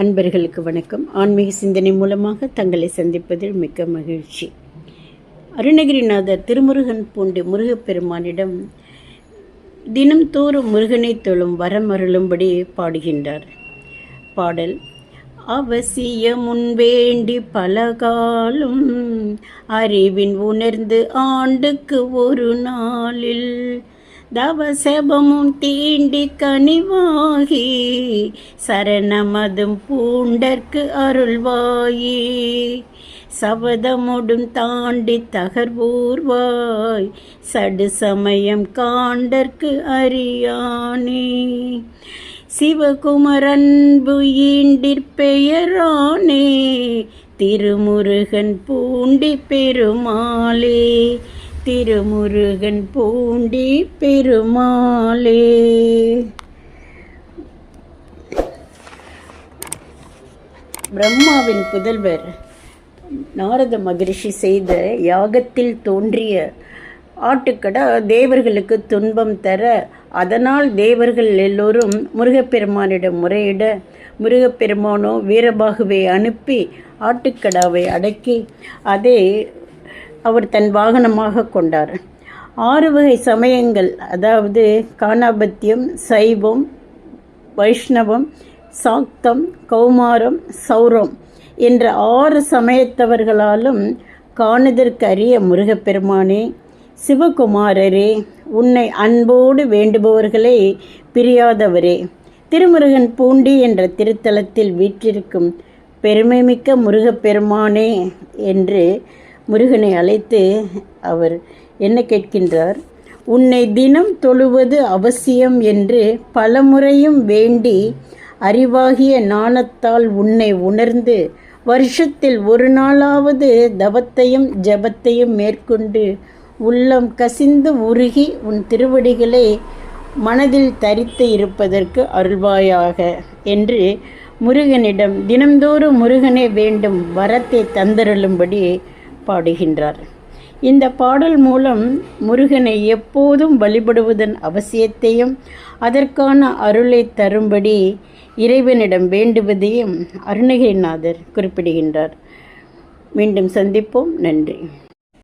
அன்பர்களுக்கு வணக்கம். ஆன்மீக சிந்தனை மூலமாக தங்களை சந்திப்பதில் மிக்க மகிழ்ச்சி. அருணகிரிநாதர் திருமுருகன் பூண்டு முருகப்பெருமானிடம் தினம்தோறும் முருகனை தொழும் வரமருளும்படி பாடுகின்றார். பாடல் அவசியம் முன்வேண்டி பலகாலும் அறிவின் உணர்ந்து ஆண்டுக்கு ஒரு நாளில் தவசபமும் தீண்டி கனிவாகி சரணமதும் பூண்டற்கு அருள்வாயே. சபதமுடும் தாண்டி தகர்வூர்வாய் சடு சமயம் காண்டற்கு அறியானே. சிவகுமரன்பு ஈண்டிற்பெயரானே திருமுருகன் பூண்டி பெருமாளே. திருமுருகன் பூண்டி பெருமாளே. பிரம்மாவின் புதல்வர் நாரத மகரிஷி செய்த யாகத்தில் தோன்றிய ஆட்டுக்கடா தேவர்களுக்கு துன்பம் தர அதனால் தேவர்கள் எல்லோரும் முருகப்பெருமானிடம் முறையிட முருகப்பெருமானோ வீரபாகுவை அனுப்பி ஆட்டுக்கடாவை அடக்கி அதை அவர் தன் வாகனமாக கொண்டார். ஆறு வகை சமயங்கள் அதாவது காணாபத்தியம் சைவம் வைஷ்ணவம் சாக்தம் கௌமாரம் சௌரம் என்ற ஆறு சமயத்தவர்களாலும் காணுதற்கு அரிய முருகப்பெருமானே சிவகுமாரரே உன்னை அன்போடு வேண்டுபவர்களே பிரியாதவரே. திருமுருகன் பூண்டி என்ற திருத்தலத்தில் வீற்றிருக்கும் பெருமைமிக்க முருகப்பெருமானே என்று முருகனை அழைத்து அவர் என்ன கேட்கின்றார்? உன்னை தினம் தொழுவது அவசியம் என்று பலமுறையும் வேண்டி அறிவாகிய நாணத்தால் உன்னை உணர்ந்து வருஷத்தில் ஒரு நாளாவது தவத்தையும் ஜபத்தையும் மேற்கொண்டு உள்ளம் கசிந்து உருகி உன் திருவடிகளை மனதில் தரித்து இருப்பதற்கு அருள்வாயாக என்று முருகனிடம் தினந்தோறும் முருகனே வேண்டும் வரத்தை தந்தருளும்படி பாடுகின்றார். இந்த பாடல் மூலம் முருகனை எப்போதும் வழிபடுவதன் அவசியத்தையும் அதற்கான அருளை தரும்படி இறைவனிடம் வேண்டுவதையும் அருணகிரிநாதர் குறிப்பிடுகின்றார். மீண்டும் சந்திப்போம். நன்றி.